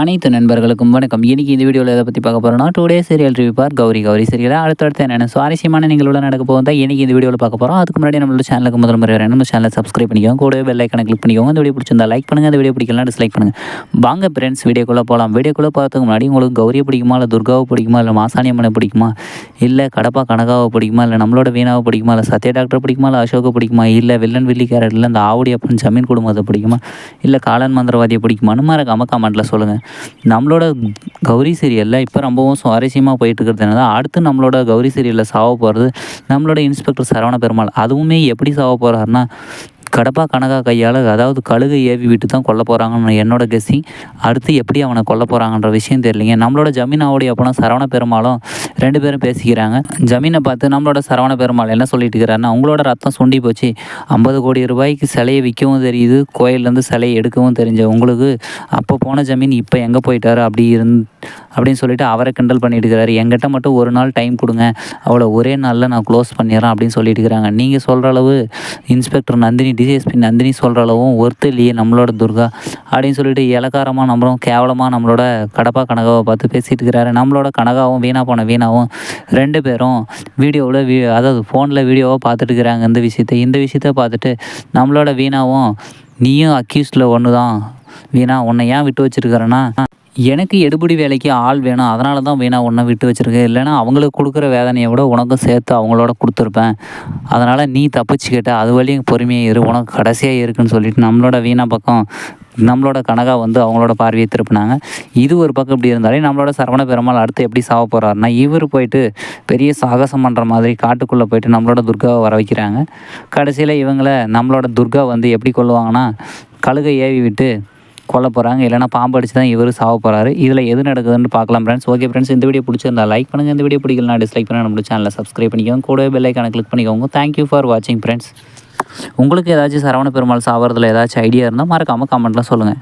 அனைத்து நண்பர்களுக்கும் வணக்கம். இன்னைக்கு இந்த வீடியோவில் எதை பற்றி பார்க்க போகிறோம்னா today serial review for Gowri. Gowri அடுத்த அடுத்தடுத்து என்னென்ன சுவாரஸ்யமான நிகழ்வுல நடக்க தான் இனிக்கு இந்த வீடியோவில் பார்க்க போகிறோம் அதுக்கு முன்னாடி நம்மளோட சேனலுக்கு முதல் முறை வரணும் நம்ம சேனலை சப்ஸ்கிரைப் பண்ணிக்கோங்க. கூட பெல் ஐக்கனை கிளிக் பண்ணிக்கோங்க. இந்த வீடியோ பிடிச்சிருந்தா லைக் பண்ணுங்கள் அந்த வீடியோ பிடிக்கலாம் டிஸ்லைக் பண்ணுங்கள் வாங்க ஃப்ரெண்ட்ஸ் வீடியோக்குள்ளே போகலாம் வீடியோக்குள்ளே பார்த்துக்கு முன்னாடி உங்களுக்கு கௌரியை பிடிக்குமா இல்லை துர்காவை பிடிக்குமா இல்லை மாசாணி அம்மனை பிடிக்குமா இல்லை கடப்பா கனகாவை பிடிக்குமா இல்லை நம்மளோட வீணாவை பிடிக்குமா இல்லை சத்யா டாக்டர் பிடிக்குமா இல்லை அசோகை பிடிக்குமா இல்லை வில்லன் வில்லி கேரட்டில் இந்த ஆவுடி அப்பன் ஜமீன் குடும்பத்தை பிடிக்குமா இல்லை காலன் மந்திரவாதியை பிடிக்குமான்னு மறக்காம கமெண்ட்டில் சொல்லுங்கள் நம்மளோட கௌரி சீரியலில் இப்போ ரொம்பவும் சுவாரஸ்யமாக போயிட்டு இருக்கிறது அடுத்து நம்மளோட கௌரி சீரியலில் சாவ போகிறது நம்மளோட இன்ஸ்பெக்டர் சரவண பெருமாள் அதுவுமே எப்படி சாவ போகிறாருன்னா கடப்பா கனகா கையால் அதாவது கழுகை ஏவி விட்டு தான் கொல்ல போகிறாங்கன்னு என்னோட கெஸ்ஸிங் அடுத்து எப்படி அவனை கொல்ல போகிறாங்கன்ற விஷயம் தெரியலைங்க. நம்மளோட ஜமீனாவுடைய அப்பனா சரவண பெருமாளும் ரெண்டு பேரும் பேசிக்கிறாங்க. ஜமீனை பார்த்து நம்மளோட சரவண பெருமாள் என்ன சொல்லிட்டு இருக்கிறாருன்னா உங்களோட ரத்தம் சுண்டி போச்சு. ஐம்பது கோடி ரூபாய்க்கு சிலையை விற்கவும் தெரியுது. கோயிலேருந்து சிலையை எடுக்கவும் தெரிஞ்ச உங்களுக்கு அப்போ போன ஜமீன் இப்போ எங்கே போயிட்டாரு? அப்படி இருந் அப்படின்னு சொல்லிட்டு அவரை கிண்டல் பண்ணிட்டு இருக்கிறாரு. என்கிட்ட மட்டும் ஒரு நாள் டைம் கொடுங்க. அவளை ஒரே நாளில் நான் க்ளோஸ் பண்ணிடுறேன் அப்படின்னு சொல்லிட்டு இருக்கிறாங்க. நீங்கள் சொல்கிற அளவு இன்ஸ்பெக்டர் நந்தினி டிசிஎஸ்பி நந்தினி சொல்கிற அளவும் ஒர்த்து இல்லையே நம்மளோட துர்கா அப்படின்னு சொல்லிட்டு இலக்காரமாக நம்மளும் கேவலமாக நம்மளோட கடப்பா கனகாவை பார்த்து பேசிகிட்டு இருக்கிறாரு. நம்மளோட கனகாவும் வீணாக போன வீணாவும் ரெண்டு பேரும் வீடியோவில் வீ அதாவது ஃபோனில் வீடியோவாக பார்த்துட்டு இருக்கிறாங்க இந்த விஷயத்தை. இந்த விஷயத்த பார்த்துட்டு நம்மளோட வீணாவும் நீயும் அக்யூஸ்டில் ஒன்று தான் வீணா உன்னை ஏன் விட்டு வச்சிருக்கிறேன்னா எனக்கு எடுபடி வேலைக்கு ஆள் வேணும் அதனால தான் வீணாக ஒன்றை விட்டு வச்சுருக்கேன். இல்லைன்னா அவங்களுக்கு கொடுக்குற வேதனையை விட உனக்கும் சேர்த்து அவங்களோட கொடுத்துருப்பேன். அதனால் நீ தப்பிச்சுக்கிட்ட அது வழியும் பொறுமையாக இரு உனக்கு கடைசியாக இருக்குன்னு சொல்லிட்டு நம்மளோட வீணா பக்கம் நம்மளோட கனகா வந்து அவங்களோட பார்வையை திருப்பினாங்க. இது ஒரு பக்கம் இப்படி இருந்தாலே நம்மளோட சரவண பெருமாள் அடுத்து எப்படி சாக போகிறாருன்னா இவர் போயிட்டு பெரிய சாகசம் பண்ணுற மாதிரி காட்டுக்குள்ளே போயிட்டு நம்மளோட துர்காவை வர வைக்கிறாங்க. கடைசியில் இவங்களை நம்மளோட துர்கா வந்து எப்படி கொள்ளுவாங்கன்னா கழுகை ஏவி விட்டு கொல்ல போகிறாங்க இல்லைனா பாம்பு அடிச்சு தான் இவர் சாவ போகிறாரு இதில் எது நடக்குதுன்னு பார்க்கலாம் ஃப்ரெண்ட்ஸ் ஓகே ஃப்ரெண்ட்ஸ் இந்த வீடியோ பிடிச்சிருந்தா லைக் பண்ணுங்கள் இந்த வீடியோ பிடிக்கலனா டிஸ்லைக் பண்ணுங்கள் நம்மளோட சேனலை சப்ஸ்கிரைப் பண்ணிக்கோங்க. கூடவே பெல்லைக்கான கிளிக் பண்ணிக்கோங்க. தேங்க்யூ ஃபார் வாட்சிங் ஃப்ரெண்ட்ஸ் உங்களுக்கு ஏதாச்சும் சரவண பெருமாள் சாவறதுல ஏதாச்சும் ஐடியா இருந்தால் மறக்காமல் கமெண்ட்டில் சொல்லுங்கள்